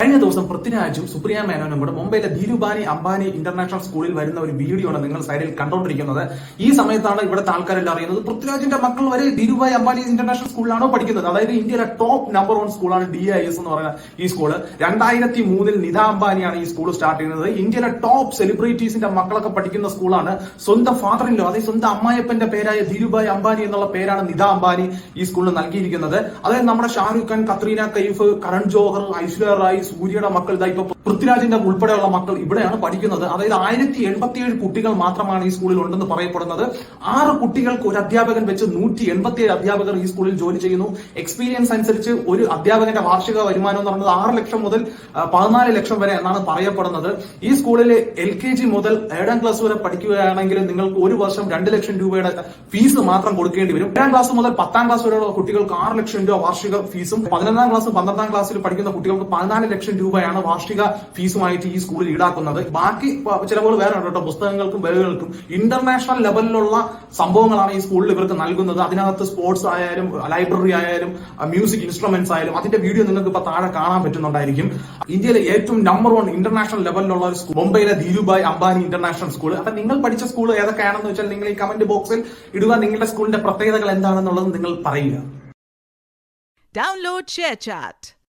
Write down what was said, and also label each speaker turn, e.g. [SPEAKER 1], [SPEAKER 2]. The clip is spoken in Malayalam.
[SPEAKER 1] കഴിഞ്ഞ ദിവസം പൃഥ്വിരാജും സുപ്രിയ മേനോനും കൂടെ മുംബൈയിലെ ധീരുബാനി അംബാനി ഇന്റർനാഷണൽ സ്കൂളിൽ വരുന്ന ഒരു വീഡിയോ ആണ് നിങ്ങൾ സൈഡിൽ കണ്ടോണ്ടിരിക്കുന്നത്. ഈ സമയത്താണ് ഇവിടുത്തെ ആൾക്കാരെല്ലാം അറിയുന്നത്. പൃഥ്വിരാജിന്റെ മക്കൾ വരെ ധീരുബായി അംബാനി ഇന്റർനാഷണൽ സ്കൂളിലാണോ പഠിക്കുന്നത്? അതായത് ഇന്ത്യയിലെ ടോപ്പ് നമ്പർ വൺ സ്കൂളാണ് ഡി ഐ എസ് എന്ന് പറയുന്ന ഈ സ്കൂൾ രണ്ടായിരത്തി മൂന്നിൽ നിത അംബാനിയാണ് ഈ സ്കൂൾ സ്റ്റാർട്ട് ചെയ്യുന്നത്. ഇന്ത്യയിലെ ടോപ്പ് സെലിബ്രിറ്റീസിന്റെ മക്കളൊക്കെ പഠിക്കുന്ന സ്കൂളാണ് സ്വന്തം ഫാദറിലോ അതായത് സ്വന്തം അമ്മായപ്പന്റെ പേരായ ധീരുബായി അംബാനി എന്നുള്ള പേരാണ് നിത അംബാനി ഈ സ്കൂളിന് നൽകിയിരിക്കുന്നത്. അതായത് നമ്മുടെ ഷാരൂഖ് ഖാൻ കത്രീന കൈഫ് കരൺ ജോഹർ ഐശ്വര്യ റായ് സൂര്യയുടെ മക്കൾ ഇതാ ഇപ്പൊ പൃഥ്വിരാജിന്റെ ഉൾപ്പെടെയുള്ള മക്കൾ ഇവിടെയാണ് പഠിക്കുന്നത്. അതായത് ആയിരത്തി എൺപത്തിയേഴ് കുട്ടികൾ മാത്രമാണ് ഈ സ്കൂളിൽ ഉണ്ടെന്ന് പറയപ്പെടുന്നത്. ആറ് കുട്ടികൾക്ക് ഒരു അധ്യാപകൻ വെച്ച് നൂറ്റി എൺപത്തിയേഴ് അധ്യാപകർ ഈ സ്കൂളിൽ ജോലി ചെയ്യുന്നു. എക്സ്പീരിയൻസ് അനുസരിച്ച് ഒരു അധ്യാപകന്റെ വാർഷിക വരുമാനം എന്ന് പറയുന്നത് ആറ് ലക്ഷം മുതൽ പതിനാല് ലക്ഷം വരെ എന്നാണ് പറയപ്പെടുന്നത്. ഈ സ്കൂളിൽ എൽ കെ ജി മുതൽ ഏഴാം ക്ലാസ് വരെ പഠിക്കുകയാണെങ്കിൽ നിങ്ങൾക്ക് ഒരു വർഷം രണ്ട് ലക്ഷം രൂപയുടെ ഫീസ് മാത്രം കൊടുക്കേണ്ടി വരും. ഏഴാം ക്ലാസ് മുതൽ പത്താം ക്ലാസ് വരെയുള്ള കുട്ടികൾക്ക് ആറ് ലക്ഷം രൂപ വാർഷിക ഫീസും പതിനൊന്നാം ക്ലാസ് പന്ത്രണ്ടാം ക്ലാസ്സിൽ പഠിക്കുന്ന കുട്ടികൾക്ക് പതിനാല് ലക്ഷം രൂപയാണ് വാർഷിക ഫീസുമായിട്ട് ഈ സ്കൂളിൽ ഈടാക്കുന്നത്. ബാക്കി ചിലവുകൾ വേറെ ഉണ്ട് കേട്ടോ. പുസ്തകങ്ങൾക്കും വിലകൾക്കും ഇന്റർനാഷണൽ ലെവലിലുള്ള സംഭവങ്ങളാണ് ഈ സ്കൂളിൽ ഇവർക്ക് നൽകുന്നത്. അതിനകത്ത് സ്പോർട്സ് ആയാലും ലൈബ്രറി ആയാലും മ്യൂസിക് ഇൻസ്ട്രുമെന്റ്സ് ആയാലും അതിന്റെ വീഡിയോ നിങ്ങൾക്ക് ഇപ്പൊ താഴെ കാണാൻ പറ്റുന്നുണ്ടായിരിക്കും. ഇന്ത്യയിലെ ഏറ്റവും നമ്പർ വൺ ഇന്റർനാഷണൽ ലെവലിലുള്ള ഒരു സ്കൂൾ മുംബൈയിലെ ധീരുഭായ് അംബാനി ഇന്റർനാഷണൽ സ്കൂൾ അപ്പൊ നിങ്ങൾ പഠിച്ച സ്കൂൾ ഏതൊക്കെയാണെന്ന് വെച്ചാൽ നിങ്ങൾ ഈ കമന്റ് ബോക്സിൽ ഇടുക. നിങ്ങളുടെ സ്കൂളിന്റെ പ്രത്യേകതകൾ എന്താണെന്നുള്ളത് നിങ്ങൾ പറയുക.
[SPEAKER 2] Download ShareChat.